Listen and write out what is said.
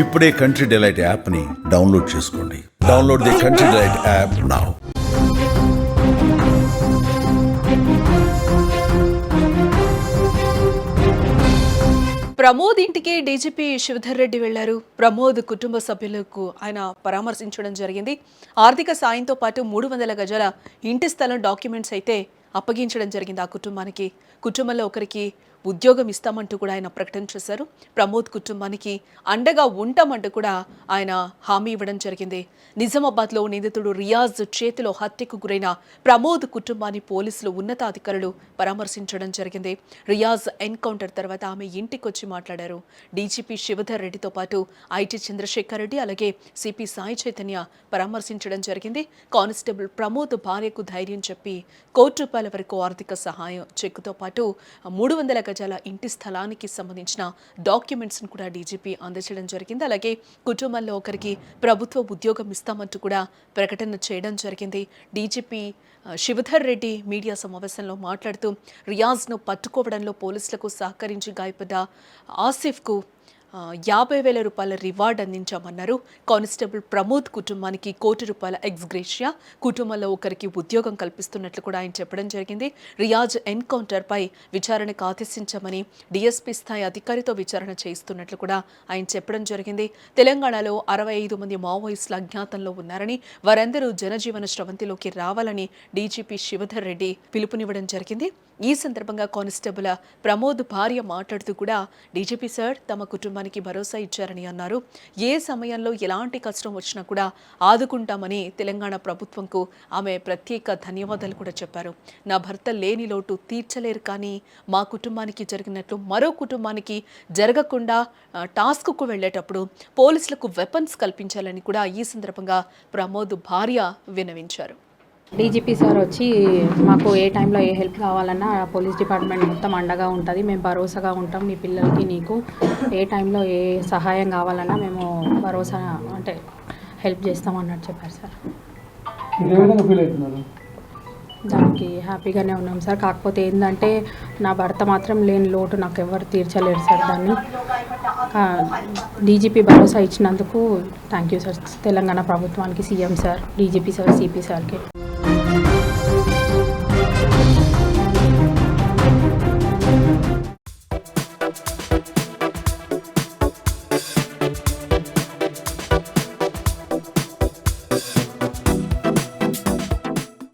ఇప్పుడే country delight యాప్ని download చేసుకోండి. Download the country delight app now Pramod ఇంటికి డీజీపీ శివధర్ రెడ్డి వెళ్ళారు ప్రమోద్ కుటుంబ సభ్యులకు ఆయన పరామర్శించడం జరిగింది. ఆర్థిక సాయంతో పాటు మూడు వందల గజాల ఇంటి స్థలం డాక్యుమెంట్స్ అయితే అప్పగించడం జరిగింది ఆ కుటుంబానికి. కుటుంబంలో ఒకరికి ఉద్యోగం ఇస్తామంటూ కూడా ఆయన ప్రకటన చేశారు. ప్రమోద్ కుటుంబానికి అండగా ఉంటామంటూ కూడా ఆయన హామీ ఇవ్వడం జరిగింది. నిజామాబాద్లో నిందితుడు రియాజ్ చేతిలో హత్యకు గురైన ప్రమోద్ కుటుంబాన్ని పోలీసులు ఉన్నతాధికారులు పరామర్శించడం జరిగింది. రియాజ్ ఎన్కౌంటర్ తర్వాత ఆమె ఇంటికొచ్చి మాట్లాడారు. డీజీపీ శివధర్ రెడ్డితో పాటు ఐటీ చంద్రశేఖర్ రెడ్డి అలాగే సిపి సాయి చైతన్య పరామర్శించడం జరిగింది. కానిస్టేబుల్ ప్రమోద్ భార్యకు ధైర్యం చెప్పి కోటి రూపాయల వరకు ఆర్థిక సహాయం చెక్కుతో పాటు మూడు వందల గజాల ఇంటి స్థలానికి సంబంధించిన డాక్యుమెంట్స్ను కూడా డీజీపీ అందజేయడం జరిగింది. అలాగే కుటుంబంలో ఒకరికి ప్రభుత్వ ఉద్యోగం ఇస్తామంటూ కూడా ప్రకటన చేయడం జరిగింది. డీజీపీ శివధర్ రెడ్డి మీడియా సమావేశంలో మాట్లాడుతూ రియాజ్ను పట్టుకోవడంలో పోలీసులకు సహకరించి గాయపడ్డ ఆసిఫ్కు యాభై వేల రూపాయల రివార్డ్ అందించామన్నారు. కానిస్టేబుల్ ప్రమోద్ కుటుంబానికి కోటి రూపాయల ఎక్స్గ్రేషియా కుటుంబంలో ఒకరికి ఉద్యోగం కల్పిస్తున్నట్లు కూడా ఆయన చెప్పడం జరిగింది. రియాజ్ ఎన్కౌంటర్పై విచారణకు ఆదేశించామని డీఎస్పీ స్థాయి అధికారితో విచారణ చేయిస్తున్నట్లు కూడా ఆయన చెప్పడం జరిగింది. తెలంగాణలో అరవై ఐదు మంది మావోయిస్టుల అజ్ఞాతంలో ఉన్నారని వారందరూ జనజీవన స్రవంతిలోకి రావాలని డీజీపీ శివధర్ రెడ్డి పిలుపునివ్వడం జరిగింది. ఈ సందర్భంగా కానిస్టేబుల్ ప్రమోద్ భార్య మాట్లాడుతూ కూడా డీజీపీ సార్ తమ ప్రభుత్వానికి భరోసా ఇచ్చారని అన్నారు. ఏ సమయంలో ఎలాంటి కష్టం వచ్చినా కూడా ఆదుకుంటామని తెలంగాణ ప్రభుత్వంకు ఆమె ప్రత్యేక ధన్యవాదాలు కూడా చెప్పారు. నా భర్త లేని లోటు తీర్చలేరు కానీ మా కుటుంబానికి జరిగినట్లు మరో కుటుంబానికి జరగకుండా టాస్క్కు వెళ్ళేటప్పుడు పోలీసులకు వెపన్స్ కల్పించాలని కూడా ఈ సందర్భంగా ప్రమోద్ భార్య విన్నవించారు డీజీపీ సార్ వచ్చి మాకు ఏ టైంలో ఏ హెల్ప్ కావాలన్నా పోలీస్ డిపార్ట్మెంట్ మొత్తం అండగా ఉంటుంది. మేము భరోసాగా ఉంటాం. మీ పిల్లలకి నీకు ఏ టైంలో ఏ సహాయం కావాలన్నా మేము భరోసా అంటే హెల్ప్ చేస్తాం అన్నట్టు చెప్పారు సార్. దానికి హ్యాపీగానే ఉన్నాం సార్. కాకపోతే ఏంటంటే నా భర్త మాత్రం లేని లోటు నాకు ఎవరు తీర్చలేరు సార్ దాన్ని. డీజీపీ భరోసా ఇచ్చినందుకు థ్యాంక్ యూ సార్. తెలంగాణ ప్రభుత్వానికి CM sir DGP sir CP సార్కి. Thank you.